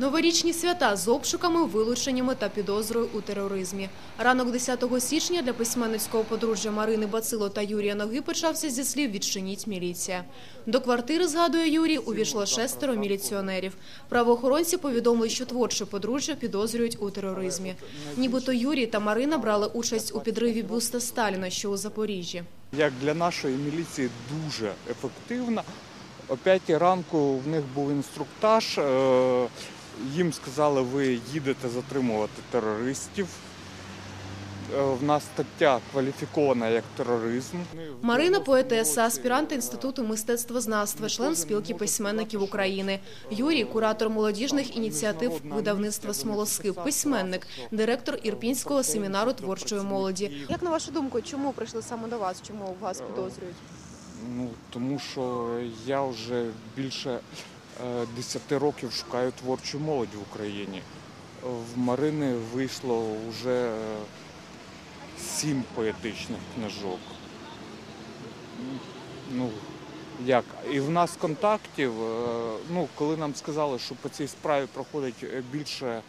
Новорічні свята з обшуками, вилученнями та підозрою у тероризмі. Ранок 10 січня для письменницького подружжя Марини Бацило та Юрія Ноги почався зі слів «Відчиніть міліція». До квартири, згадує Юрій, увійшло шестеро міліціонерів. Правоохоронці повідомили, що творче подружжя підозрюють у тероризмі. Нібито Юрій та Марина брали участь у підриві бюста Сталіна, що у Запоріжжі. як для нашої міліції дуже ефективна. О 5 ранку в них був інструктаж. Е, Їм сказали, ви їдете затримувати терористів. Е, В нас стаття кваліфікована як тероризм. Марина – поетеса, аспірант Інституту мистецтвознавства, член спілки письменників України. Юрій – куратор молодіжних ініціатив видавництва «Смолоскип», письменник, директор Ірпінського семінару творчої молоді. Як на вашу думку, чому прийшли саме до вас? Чому вас підозрюють? Ну, тому що я вже більше е, 10 років шукаю творчу молодь в Україні. В Марини вийшло вже е, сім поетичних книжок. Ну, як? І в нас контактів, е, ну, коли нам сказали, що по цій справі проходить е, більше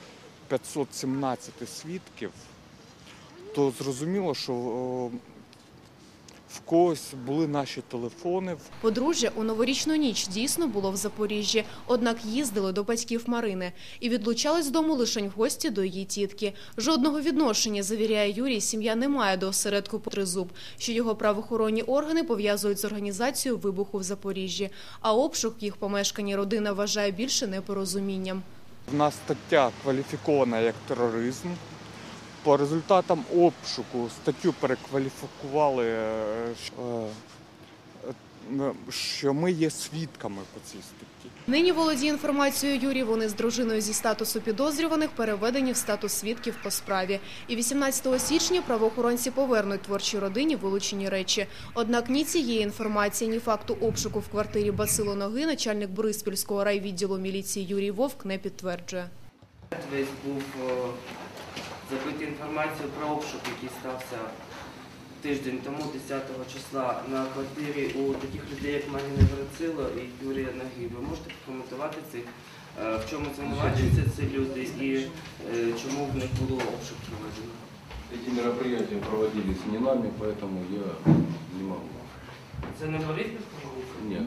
517 свідків, то зрозуміло, що когось були наші телефони, Подружжя у новорічну ніч дійсно було в Запоріжжі, однак їздили до батьків Марини і відлучались з дому лише в гості до її тітки. Жодного відношення, завіряє Юрій, сім'я не має до осередку Тризуб, що його правоохоронні органи пов'язують з організацією вибуху в Запоріжжі. А обшук їх помешканні родина вважає більше непорозумінням. В нас стаття кваліфікована як тероризм. По результатам обшуку статтю перекваліфікували, е, що- е, що ми є свідками по цій статті. Нині володіє інформацією Юрій. Вони з дружиною зі статусу підозрюваних переведені в статус свідків по справі. І 18 січня правоохоронці повернуть творчій родині вилучені речі. Однак ні цієї інформації, ні факту обшуку в квартирі Басило Ноги начальник Бориспільського райвідділу міліції Юрій Вовк не підтверджує. Весь був о, забитий інформацією про обшук, який стався тиждень тому, 10 числа, на квартирі у таких людей, як Марина Грицило і Юрія Наги. Ви можете прокоментувати цих, е, в чому звинувачуються ці люди і е, чому в них було обшук проведено? Эти мероприятия проводились не нами, поэтому я не могу. Це не міліція? Нет.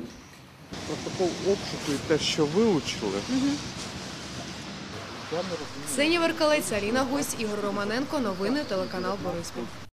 Протокол обшуку і те, що вилучили. Ксенія Веркалець, Аліна Гусь, Ігор Романенко. Новини телеканал Бориспіль.